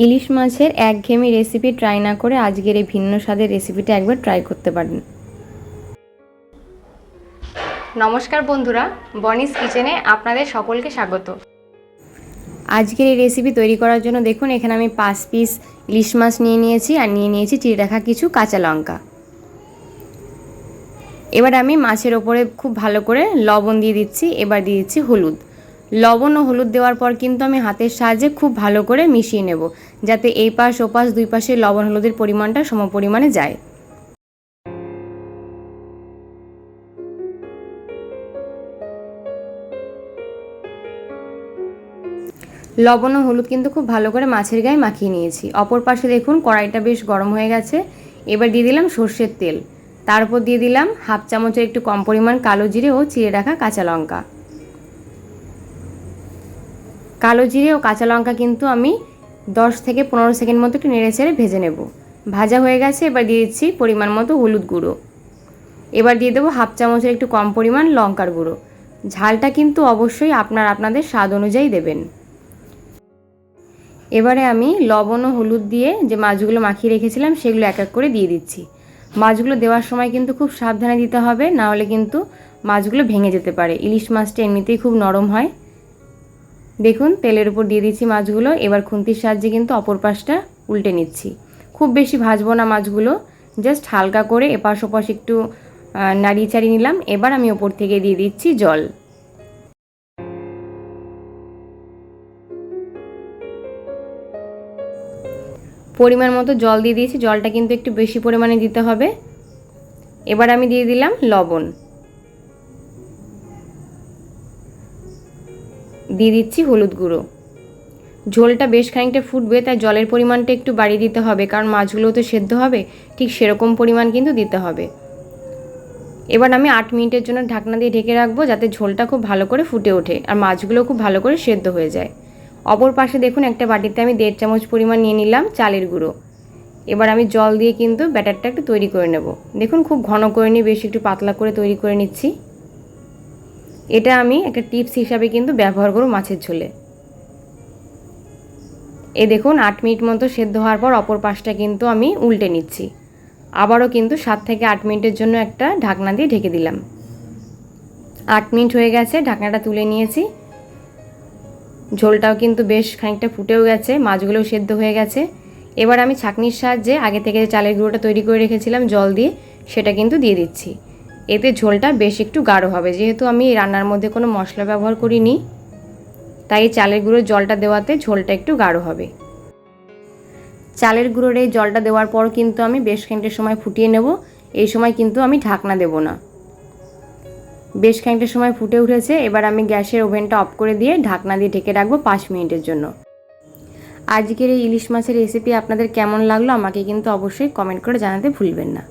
ইলিশ মাছের একঘেয়েমি recipe try না করে আজকের এই ভিন্ন স্বাদের রেসিপিটা একবার ট্রাই করতে পারেন। নমস্কার বন্ধুরা বনিস কিচেনে আপনাদের সকলকে স্বাগত। আজকের এই রেসিপি তৈরি করার জন্য দেখুন এখানে আমি পাঁচ পিস ইলিশ মাছ নিয়ে নিয়েছি আর নিয়ে নিয়েছি চিড়ে রাখা কিছু কাঁচা লঙ্কা। এবার আমি মাছের ওপরে খুব ভালো করে লবণ দিয়ে দিচ্ছি এবার দিয়ে দিচ্ছি হলুদ। লবণ ও হলুদ দেওয়ার পর কিন্তু আমি হাতের সাহায্যে খুব ভালো করে মিশিয়ে নেব, যাতে এই পাশ ও পাশ দুই পাশে লবণ হলুদের পরিমাণটা সম পরিমাণে যায়। লবণ ও হলুদ কিন্তু খুব ভালো করে মাছের গায়ে মাখিয়ে নিয়েছি। অপর পাশে দেখুন, কড়াইটা বেশ গরম হয়ে গেছে। এবার দিয়ে দিলাম সর্ষের তেল। তারপর দিয়ে দিলাম হাফ চামচের একটু কম পরিমাণ কালো জিরে ও চিড়ে রাখা কাঁচা লঙ্কা। কালো জিরে ও কাঁচা লঙ্কা কিন্তু আমি দশ থেকে পনেরো সেকেন্ড মতো একটু নেড়ে ছেড়ে ভেজে নেব। ভাজা হয়ে গেছে, এবার দিয়ে দিচ্ছি পরিমাণ মতো হলুদ গুঁড়ো। এবার দিয়ে দেবো হাফ চামচের একটু কম পরিমাণ লঙ্কার গুঁড়ো। ঝালটা কিন্তু অবশ্যই আপনার আপনাদের স্বাদ অনুযায়ী দেবেন। এবারে আমি লবণ ও হলুদ দিয়ে যে মাছগুলো মাখিয়ে রেখেছিলাম সেগুলো এক এক করে দিয়ে দিচ্ছি। মাছগুলো দেওয়ার সময় কিন্তু খুব সাবধানে দিতে হবে, না হলে কিন্তু মাছগুলো ভেঙে যেতে পারে। ইলিশ মাছটা এমনিতেই খুব নরম হয়। দেখুন, তেলের উপর দিয়ে দিচ্ছি মাছগুলো। এবার খুন্তির সাহায্যে কিন্তু অপর পাশটা উল্টে নিচ্ছি। খুব বেশি ভাজবো না মাছগুলো, জাস্ট হালকা করে এপাশ ওপাশ একটু নাড়িয়ে চাড়িয়ে নিলাম। এবার আমি ওপর থেকে দিয়ে দিচ্ছি জল। পরিমাণ মতো জল দিয়ে দিয়েছি। জলটা কিন্তু একটু বেশি পরিমাণে দিতে হবে। এবার আমি দিয়ে দিলাম লবণ। দিয়ে দিচ্ছি হলুদ গুঁড়ো। ঝোলটা বেশ খানিকটা ফুটবে, তাই জলের পরিমাণটা একটু বাড়িয়ে দিতে হবে, কারণ মাছগুলো তো সেদ্ধ হবে, ঠিক সেরকম পরিমাণ কিন্তু দিতে হবে। এবার আমি আট মিনিটের জন্য ঢাকনা দিয়ে ঢেকে রাখব, যাতে ঝোলটা খুব ভালো করে ফুটে ওঠে আর মাছগুলো খুব ভালো করে সেদ্ধ হয়ে যায়। অপর পাশে দেখুন, একটা বাটিতে আমি দেড় চামচ পরিমাণ নিয়ে নিলাম চালের গুঁড়ো। এবার আমি জল দিয়ে কিন্তু ব্যাটারটা একটু তৈরি করে নেব। দেখুন, খুব ঘন করে নিয়ে বেশি একটু পাতলা করে তৈরি করে নিচ্ছি। এটা আমি একটা টিপস হিসাবে কিন্তু ব্যবহার করব মাছের ঝোলে। এ দেখুন, আট মিনিট মতো সেদ্ধ হওয়ার পর অপর পাশটা কিন্তু আমি উল্টে নিচ্ছি। আবারও কিন্তু সাত থেকে আট মিনিটের জন্য একটা ঢাকনা দিয়ে ঢেকে দিলাম। আট মিনিট হয়ে গেছে, ঢাকনাটা তুলে নিয়েছি। ঝোলটাও কিন্তু বেশ খানিকটা ফুটেও গেছে, মাছগুলোও সেদ্ধ হয়ে গেছে। এবার আমি ছাঁকনির সাহায্যে আগে থেকে যে চালের গুঁড়োটা তৈরি করে রেখেছিলাম জল দিয়ে, সেটা কিন্তু দিয়ে দিচ্ছি। এতে ঝোলটা বেশ একটু গাঢ় হবে। যেহেতু আমি রান্নার মধ্যে কোনো মশলা ব্যবহার করিনি, তাই চালের গুঁড়োর জলটা দেওয়াতে ঝোলটা একটু গাঢ় হবে। চালের গুঁড়োর এই জলটা দেওয়ার পর কিন্তু আমি বেশ খানিকটা সময় ফুটিয়ে নেব। এই সময় কিন্তু আমি ঢাকনা দেব না। বেশ খানিকটা সময় ফুটে উঠেছে, এবার আমি গ্যাসের ওভেনটা অফ করে দিয়ে ঢাকনা দিয়ে ঢেকে রাখব পাঁচ মিনিটের জন্য। আজকের এই ইলিশ মাছের রেসিপি আপনাদের কেমন লাগল আমাকে কিন্তু অবশ্যই কমেন্ট করে জানাতে ভুলবেন না।